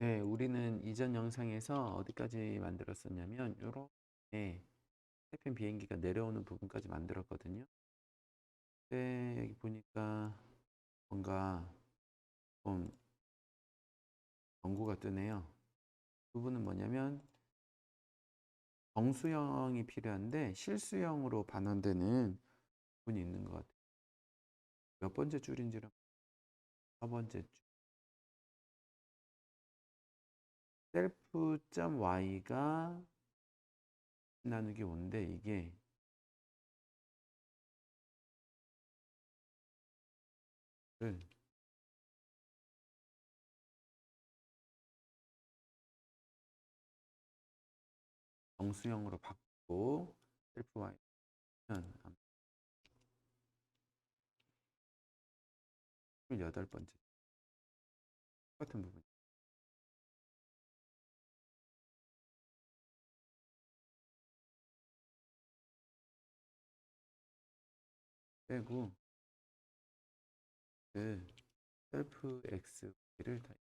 네, 우리는 이전 영상에서 어디까지 만들었었냐면 요렇게 태평 비행기가 내려오는 부분까지 만들었거든요. 근데 여기 보니까 뭔가 좀 경고가 뜨네요. 부분은 뭐냐면 정수형이 필요한데 실수형으로 반환되는 부분이 있는 것 같아요. 몇 번째 줄인지를 첫 번째 줄. 셀프.y가 나누기 5인데 이게 를 정수형으로 바꾸고 셀프 y 면 여덟 번째 똑같은 부분 빼고 그 셀프 x를 다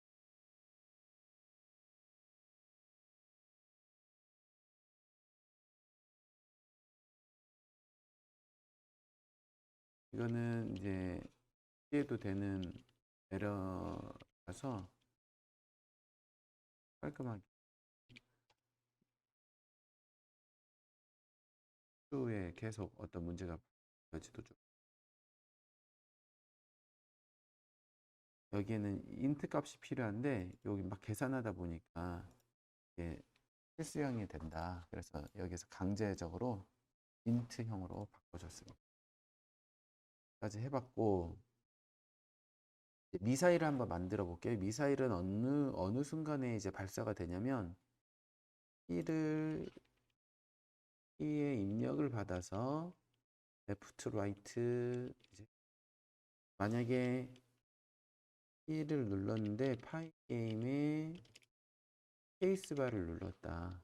이거는 이제 피해도 되는 에러라서 깔끔하게 후에 계속 어떤 문제가 벌어지도 좀 여기에는 인트 값이 필요한데 여기 막 계산하다 보니까 이게 실수형이 된다. 그래서 여기서 강제적으로 인트형으로 바꿔줬습니다. 까지 해봤고 미사일을 한번 만들어 볼게요. 미사일은 어느 어느 순간에 이제 발사가 되냐면 E를 E의 입력을 받아서 right 이제 만약에 E를 눌렀는데 파이 게임에 스페이스바를 눌렀다.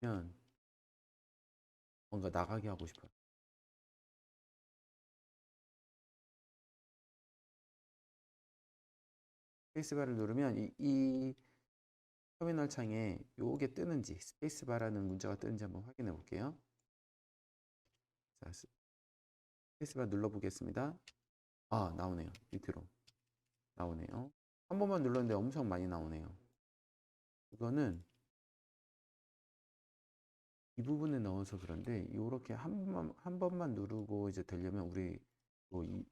면 뭔가 나가게 하고 싶어요. 스페이스바를 누르면 이, 이 터미널 창에 요게 뜨는지 스페이스바라는 문자가 뜨는지 한번 확인해 볼게요. 자, 스- 스페이스바 눌러 보겠습니다. 아, 나오네요. 밑으로. 나오네요. 한 번만 눌렀는데 엄청 많이 나오네요. 이거는 이 부분에 넣어서 그런데 이렇게 한 번만 한 번만 누르고 이제 되려면 우리 뭐 이,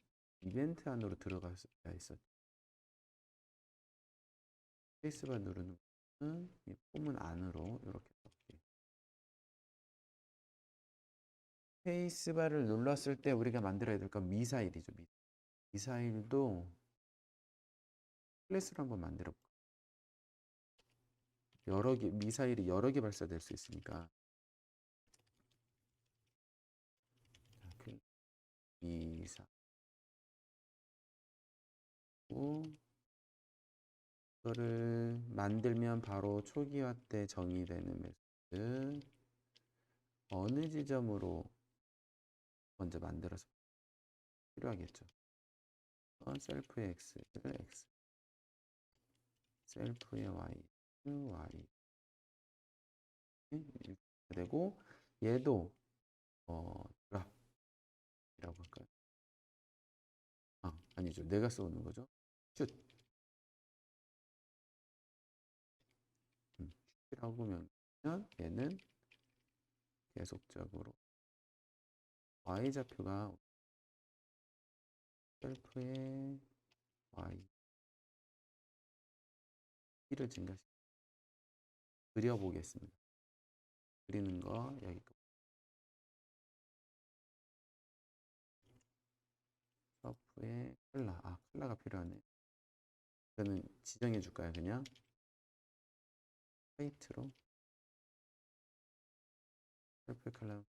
이벤트 안으로 들어갈 수가 있었. 스페이스바 누르는 거는 이 폼은 안으로 이렇게 넣게. 스페이스바를 눌렀을 때 우리가 만들어야 될 건 미사일이죠. 미- 미사일도 클래스로 한번 만들어 볼까요? 여러 개 미사일이 여러 개 발사될 수 있으니까 자, 그 미사 이거를 만들면 바로 초기화 때 정의되는 메소드 어느 지점으로 먼저 만들어서 필요하겠죠. 어, 셀프의 x를 x 셀프의 y y 이렇게 되고 얘도 어 드랍이라고 할까요? 아 아니죠. 내가 쏘는 거죠? 슛. 음, 슛이라고 명면 얘는 계속적으로 y 좌표가 셀프의 y 1을 증가시 그려보겠습니다. 그리는 거 여기 거. 서프에 클라 아 클라가 필요하네. 저는 지정해 줄까요 그냥 화이트로 셀프 컬러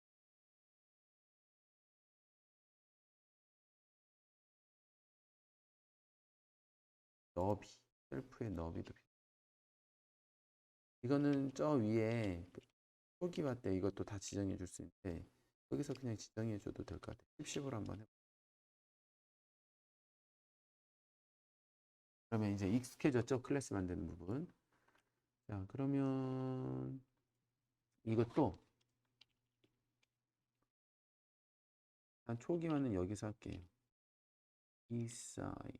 너비 셀프의 너비도 필요. 이거는 저 위에 초기화 때 이것도 다 지정해 줄 수 있는데 여기서 그냥 지정해 줘도 될 것 같아요. 10, 10으로 한번 해. 그러면 이제 익숙해졌죠? 클래스 만드는 부분. 자, 그러면 이것도 한 초기화는 여기서 할게요. 이사이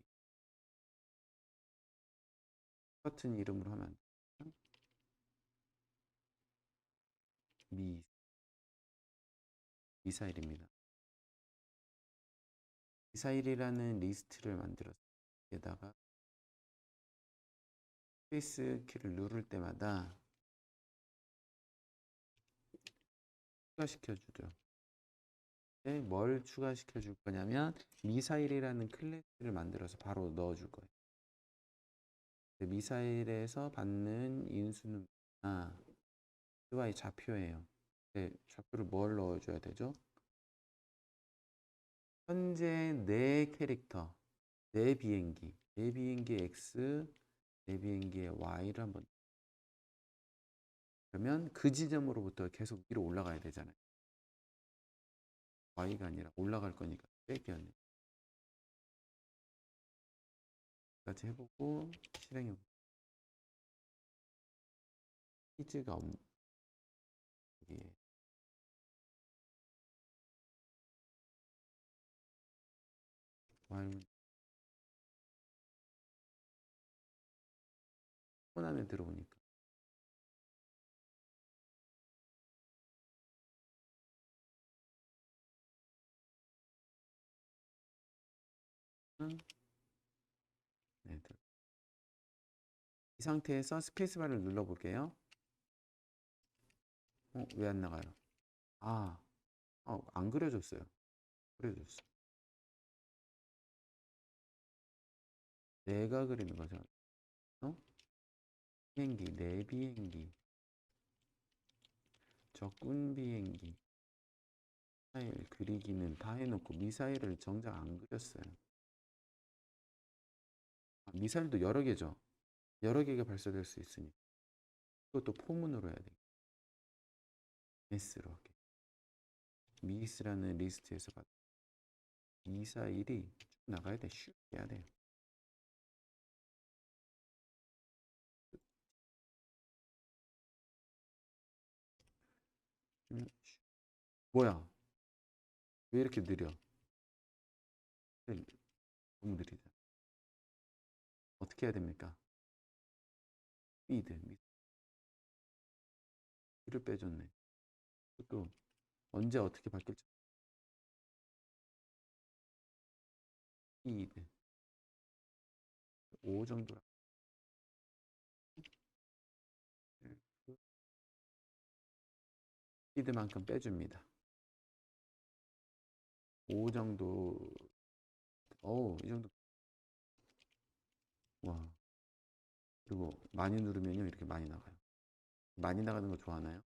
같은 이름으로 하면 안 돼요? 미 미사일입니다. 미사일이라는 리스트를 만들어서 여기다가 스페이스 키를 누를 때마다 추가시켜 주죠. 네, 뭘 추가시켜 줄 거냐면 미사일이라는 클래스를 만들어서 바로 넣어 줄 거예요. 그 미사일에서 받는 인수는 아, 그와의 좌표예요. 네, 좌표를 뭘 넣어 줘야 되죠? 현재 내 캐릭터, 내 비행기, 내 비행기의 X, 내 비행기의 Y를 한번 그러면 그 지점으로부터 계속 위로 올라가야 되잖아요. Y가 아니라 올라갈 거니까 빼기였네. 까지 해보고 실행해 퀴즈가 없 와인 폰 안에 들어오니까. 네, 들- 이 상태에서 스페이스바를 눌러볼게요. 어, 왜 안 나가요? 아, 어, 안 그려졌어요. 그려졌어. 내가 그리는 거죠. 어? 비행기, 내 비행기, 적군 비행기, 미사일 그리기는 다 해놓고 미사일을 정작 안 그렸어요. 아, 미사일도 여러 개죠. 여러 개가 발사될 수 있으니 그것도 포문으로 해야 돼. S로 할게. 미스라는 리스트에서 받 미사일이 쭉 나가야 돼. 슉 해야 돼요. 뭐야? 왜 이렇게 느려? 너무 느리다. 어떻게 해야 됩니까? 스피드, 미를 빼줬네. 또 언제 어떻게 바뀔지. 스피드 5 정도라. 스피드만큼 빼줍니다. 5 정도. 어우, 이 정도. 와. 그리고 많이 누르면요, 이렇게 많이 나가요. 많이 나가는 거 좋아하나요?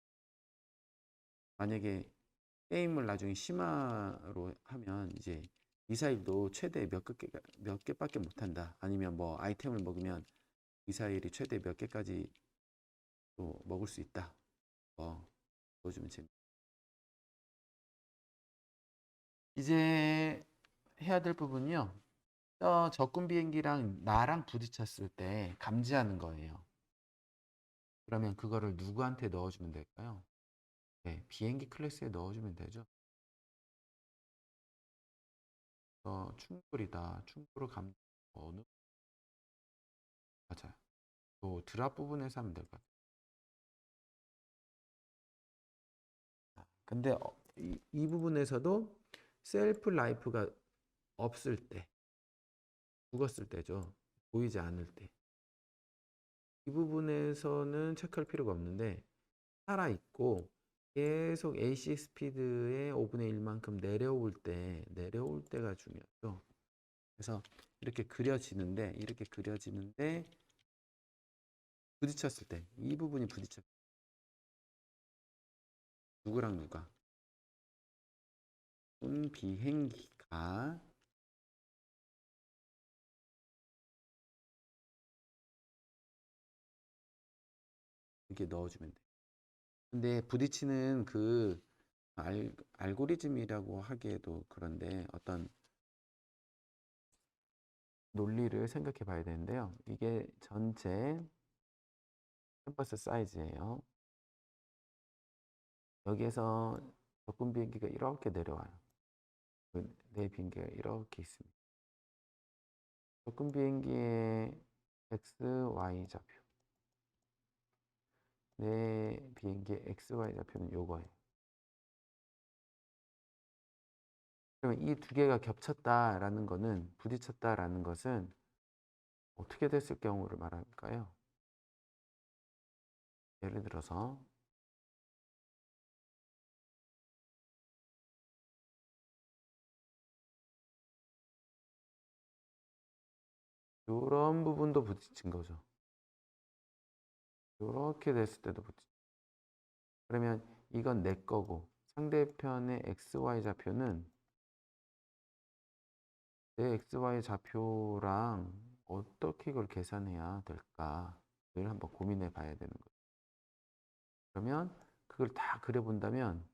만약에 게임을 나중에 심화로 하면 이제 미사일도 최대 몇 개가 몇 개밖에 못 한다. 아니면 뭐 아이템을 먹으면 미사일이 최대 몇 개까지 또 먹을 수 있다. 어, 보여주면 재밌. 이제 해야 될 부분이요. 저 적군 비행기랑 나랑 부딪혔을 때 감지하는 거예요. 그러면 그거를 누구한테 넣어주면 될까요? 네, 비행기 클래스에 넣어주면 되죠. 어, 충돌이다. 충돌을 감 어느 맞아요. 또 드랍 부분에서 하면 될 것 같아요. 아, 근데 어, 이, 이 부분에서도 셀프 라이프가 없을 때 죽었을 때죠. 보이지 않을 때. 이 부분에서는 체크할 필요가 없는데 살아있고 계속 AC 스피드의 5분의 1만큼 내려올 때 내려올 때가 중요하죠. 그래서 이렇게 그려지는데 이렇게 그려지는데 부딪혔을 때 이 부분이 부딪혔 누구랑 누가 쏜 비행기가 이렇게 넣어주면 돼. 근데 부딪히는 그 알, 알고리즘이라고 하기에도 그런데 어떤 논리를 생각해 봐야 되는데요. 이게 전체 캠퍼스 사이즈예요. 여기에서 적군 비행기가 이렇게 내려와요. 그내 비행기가 이렇게 있습니다. 적군 비행기의 x, y 좌표. 내 비행기의 x, y 좌표는 요거예요. 그러면 이 두 개가 겹쳤다라는 거는 부딪혔다라는 것은 어떻게 됐을 경우를 말할까요? 예를 들어서 이런 부분도 부딪힌 거죠. 이렇게 됐을 때도 부딪. 그러면 이건 내 거고 상대편의 XY 좌표는 내 XY 좌표랑 어떻게 이걸 계산해야 될까를 한번 고민해 봐야 되는 거예요. 그러면 그걸 다 그려본다면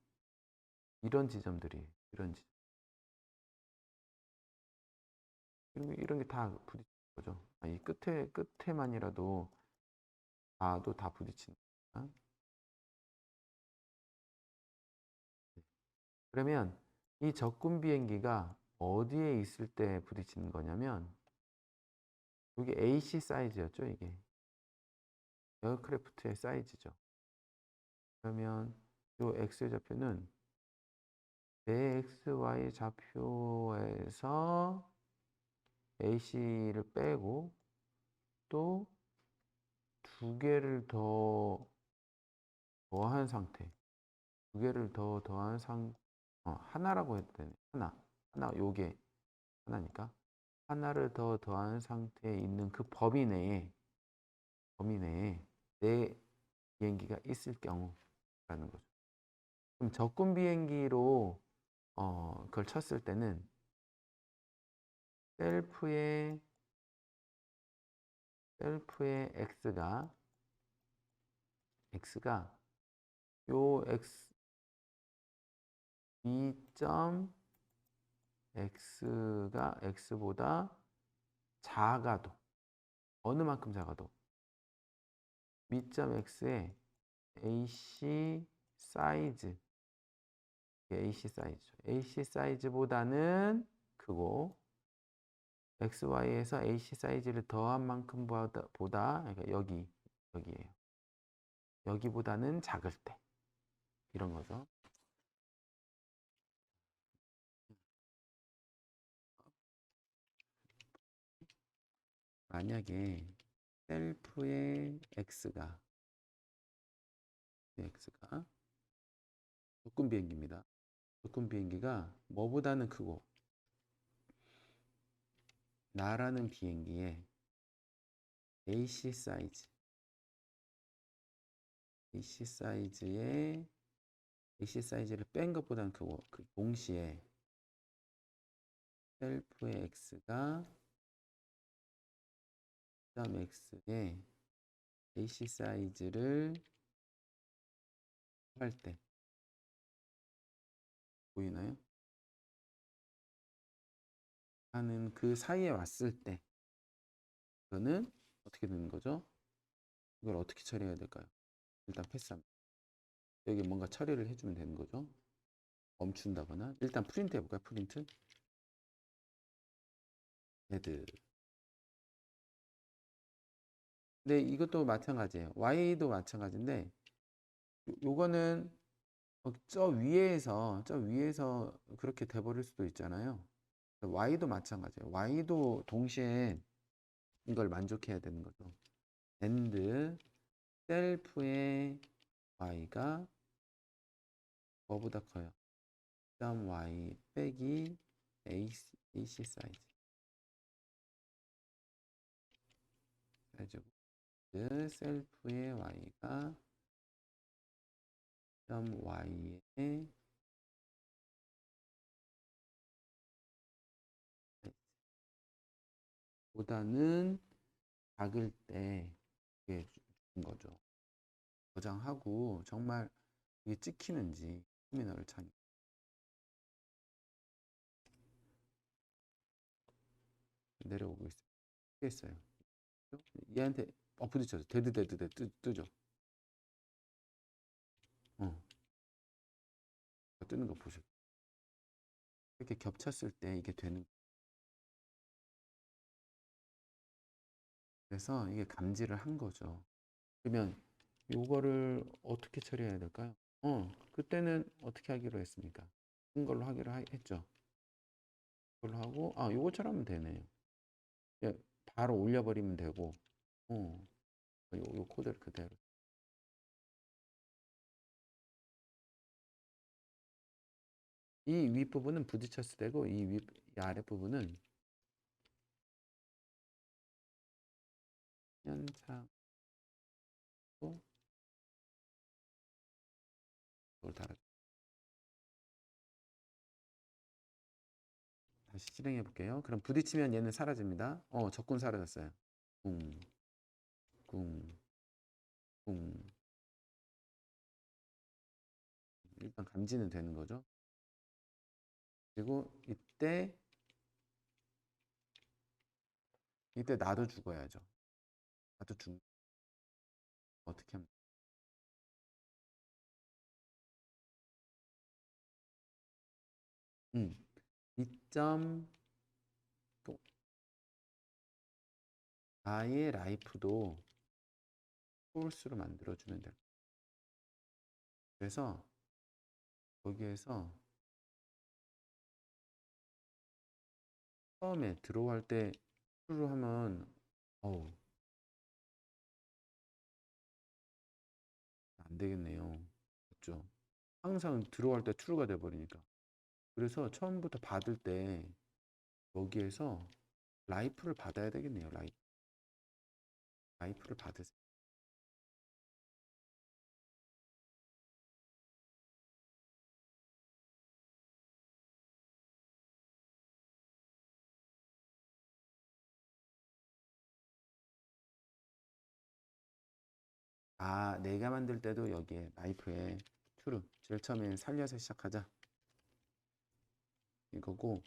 이런 지점들이 이런 지점 이런 게, 다 부딪히는 거죠. 아, 이 끝에 끝에만이라도 다도 다 부딪히는 거야. 그러면 이 적군 비행기가 어디에 있을 때 부딪히는 거냐면 이게 AC 사이즈였죠, 이게. 에어크래프트의 사이즈죠. 그러면 이 X의 좌표는 내 XY 좌표에서 AC를 빼고 또 두 개를 더 더한 상태. 두 개를 더 더한 상, 어, 하나라고 해도 되네. 하나. 하나, 요게 하나니까. 하나를 더 더한 상태에 있는 그 범위 내에, 범위 내에 내 비행기가 있을 경우라는 거죠. 그럼 적군 비행기로 어, 그걸 쳤을 때는 셀프의 셀프의 x가 x가 요 x 2점 x가 x보다 작아도 어느 만큼 작아도 미점 x의 AC 사이즈 AC 사이즈죠. AC 사이즈보다는 크고 XY에서 AC 사이즈를 더한 만큼 보다, 보다 그러니까 여기 여기에요. 여기보다는 작을 때 이런 거죠. 만약에 셀프의 x가 x가 조건 비행기입니다. 조건 비행기가 뭐보다는 크고 나라는 비행기에 AC 사이즈 AC 사이즈에 AC 사이즈를 뺀 것보다는 크고 그 동시에 셀프의 x가 점 x에 AC 사이즈를 할 때 보이나요? 하는 그 사이에 왔을 때 이거는 어떻게 되는 거죠? 이걸 어떻게 처리해야 될까요? 일단 패스합니다. 여기 뭔가 처리를 해주면 되는 거죠. 멈춘다거나 일단 프린트 해볼까요? 프린트 헤드 근데 이것도 마찬가지예요. Y도 마찬가지인데 요- 요거는 어, 저 위에서 저 위에서 그렇게 돼버릴 수도 있잖아요. Y도 마찬가지예요. Y도 동시에 이걸 만족해야 되는 거죠. and 셀프의 Y가 뭐보다 커요? 점 Y 빼기 AC, AC 사이즈. 사이즈고 그 셀프의 Y가 점 Y의 보다는 작을 때 이게 준 거죠. 저장하고 정말 이게 찍히는지 터미널 창이 내려오고 있어요. 뜨겠어요. 얘한테 어 부딪혀서 데드 데드 데드 뜨, 뜨죠. 어. 뜨는 거 보세요. 이렇게 겹쳤을 때 이게 되는 그래서 이게 감지를 한 거죠. 그러면 요거를 어떻게 처리해야 될까요? 어, 그때는 어떻게 하기로 했습니까? 큰 걸로 하기로 하- 했죠. 그걸로 하고, 아, 요거처럼 하면 되네요. 예, 바로 올려버리면 되고, 어, 요, 요 코드를 그대로. 이 윗부분은 부딪혔을 때고, 이 윗, 이 아랫부분은 연장, 또, 그걸 달아. 다시 실행해 볼게요. 그럼 부딪히면 얘는 사라집니다. 어, 적군 사라졌어요. 궁, 궁, 궁. 일단 감지는 되는 거죠. 그리고 이때 이때 나도 죽어야죠. 나도 죽. 어떻게 하면? 음, 2점 또 아의 라이프도 폴스로 만들어주면 돼요. 그래서 여기에서 처음에 들어갈 때 트루 하면 어우 안 되겠네요. 그렇죠? 항상 들어갈 때 true가 돼 버리니까. 그래서 처음부터 받을 때 여기에서 라이프를 받아야 되겠네요. 라이프. 라이프를 받으세요. 아, 내가 만들 때도 여기에 라이프에 true. 제일 처음에 살려서 시작하자. 이거고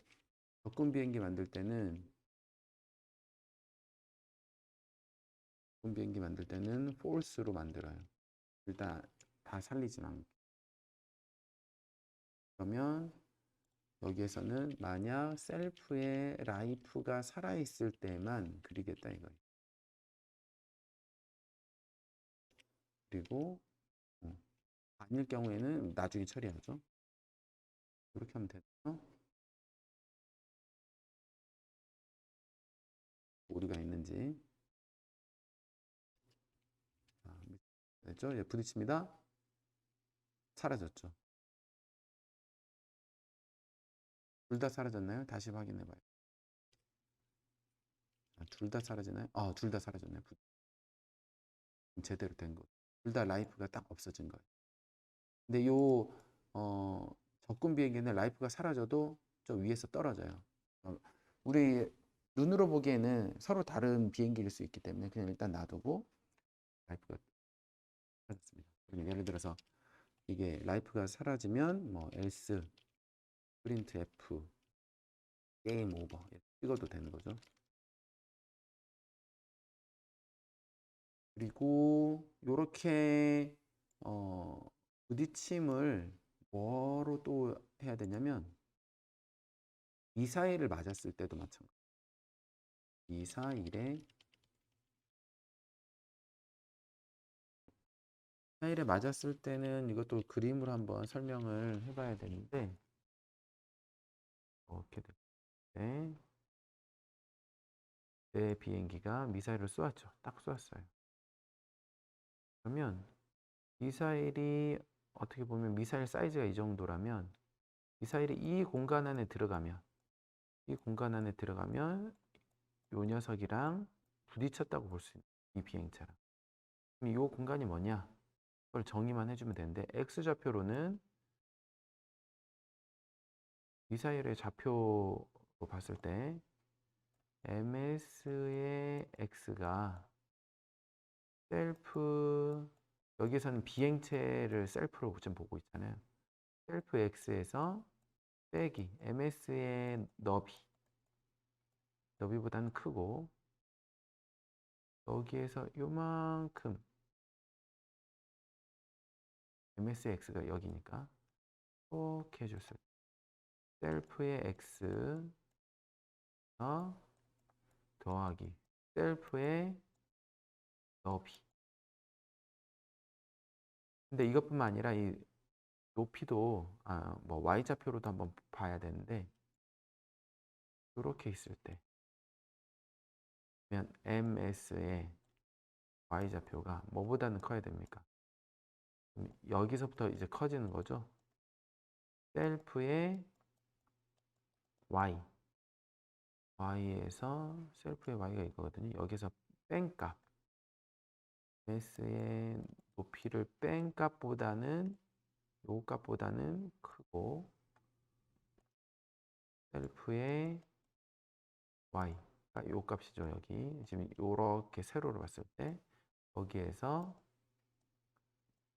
적금 비행기 만들 때는 적금 비행기 만들 때는 false로 만들어요. 일단 다 않고 그러면 여기에서는 만약 셀프의 라이프가 살아있을 때만 그리겠다 이거예요. 그리고 어, 아닐 경우에는 나중에 처리하죠. 이렇게 하면 되죠. 오류가 있는지 자, 됐죠? 예, 부딪힙니다. 사라졌죠. 둘 다 사라졌나요? 다시 확인해 봐요. 둘다 사라지나요? 아, 둘 다 사라졌네요. 부- 제대로 된 거. 둘 다 라이프가 딱 없어진 거예요. 근데 요 어, 적군 비행기는 라이프가 사라져도 저 위에서 떨어져요. 어, 우리 눈으로 보기에는 서로 다른 비행기일 수 있기 때문에 그냥 일단 놔두고 라이프가 사라졌습니다. 그리고 예를 들어서 이게 라이프가 사라지면 뭐 else 프린트 F 게임 오버 찍어도 되는 거죠. 그리고 요렇게 어, 부딪힘을 뭐로 또 해야 되냐면 미사일을 맞았을 때도 마찬가지. 미사일에 미사일에 맞았을 때는 이것도 그림으로 한번 설명을 해봐야 되는데 이렇게 될 때, 내 비행기가 미사일을 쏘았죠. 딱 쏘았어요. 그러면 미사일이 어떻게 보면 미사일 사이즈가 이 정도라면 미사일이 이 공간 안에 들어가면 이 공간 안에 들어가면 요 녀석이랑 부딪혔다고 볼 수 있는 이 비행차랑. 그럼 이 공간이 뭐냐? 그걸 정의만 해주면 되는데 x좌표로는 미사일의 좌표로 봤을 때 MS의 X가 셀프 여기서는 비행체를 셀프로 지금 보고 있잖아요. 셀프 X에서 빼기 MS의 너비 너비보다는 크고 여기에서 요만큼 MSX가 여기니까 이렇게 해줬을 때 셀프의 X 어, 더하기 셀프의 너비 근데 이것뿐만 아니라 이 높이도 아, 뭐 y좌표로도 한번 봐야 되는데 이렇게 있을 때 그러면 MS의 y좌표가 뭐보다는 커야 됩니까? 여기서부터 이제 커지는 거죠. 셀프의 y y에서 셀프의 y가 이거거든요. 여기서 뺀 값. S의 높이를 뺀 값보다는 요 값보다는 크고 셀프의 y가 요 값이죠. 여기 지금 요렇게 세로로 봤을 때 거기에서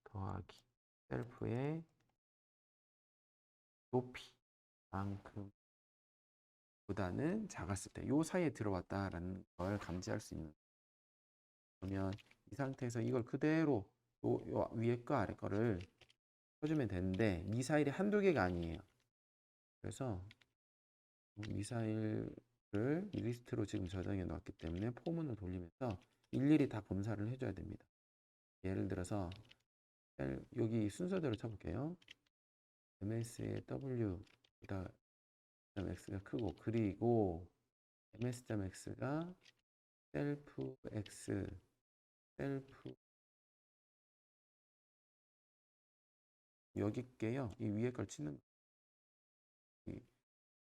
더하기 셀프의 높이만큼 보다는 작았을 때 요 사이에 들어왔다라는 걸 감지할 수 있는 그러면 이 상태에서 이걸 그대로 요, 요 위에 거 아래 거를 쳐주면 되는데 미사일이 한두 개가 아니에요. 그래서 미사일을 리스트로 지금 저장해 놨기 때문에 포문을 돌리면서 일일이 다 검사를 해줘야 됩니다. 예를 들어서 셀- 여기 순서대로 쳐볼게요. MS의 W 점 x가 크고 그리고 ms.x가 셀프 x 셀프. 여기 게요. 이 위에 걸 치는 이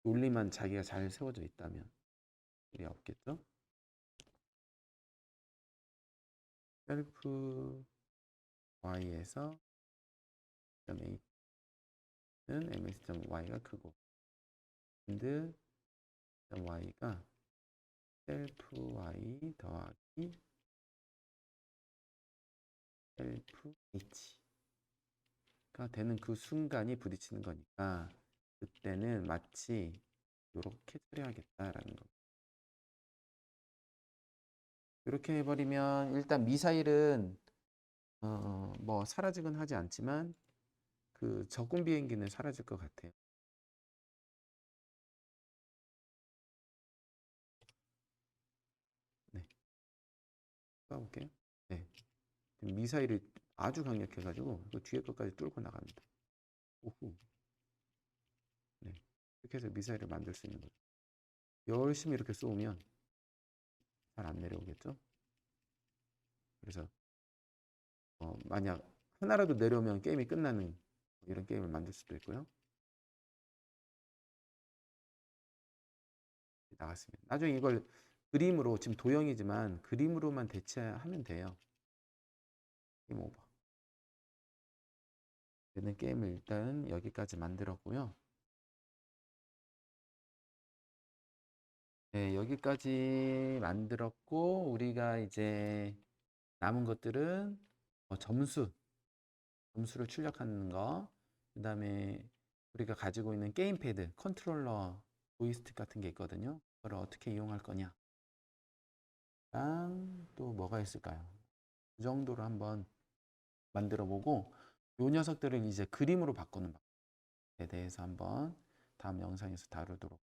논리만 자기가 잘 세워져 있다면. 일이 없겠죠? 셀프 y에서 점 a 는 ms.y가 크고 and y가 셀프 y 더하기 셀프 h가 되는 그 순간이 부딪히는 거니까 그때는 마치 이렇게 처리하겠다라는 거. 이렇게 해버리면 일단 미사일은 어, 뭐 사라지긴 하지 않지만 그 적군 비행기는 사라질 것 같아요. 네. 쏴볼게요. 미사일이 아주 강력해가지고 그 뒤에 것까지 뚫고 나갑니다. 오후. 네. 이렇게 해서 미사일을 만들 수 있는 거죠. 열심히 이렇게 쏘면 잘 안 내려오겠죠? 그래서 어, 만약 하나라도 내려오면 게임이 끝나는 이런 게임을 만들 수도 있고요. 나갔습니다. 나중에 이걸 그림으로 지금 도형이지만 그림으로만 대체하면 돼요. 게임 오버. 얘는 게임을 일단 여기까지 만들었고요. 네, 여기까지 만들었고 우리가 이제 남은 것들은 어, 점수, 점수를 출력하는 거, 그 다음에 우리가 가지고 있는 게임패드, 컨트롤러, 조이스틱 같은 게 있거든요. 그걸 어떻게 이용할 거냐. 또 뭐가 있을까요? 그 정도로 한번 만들어 보고 요 녀석들을 이제 그림으로 바꾸는 방법에 대해서 한번 다음 영상에서 다루도록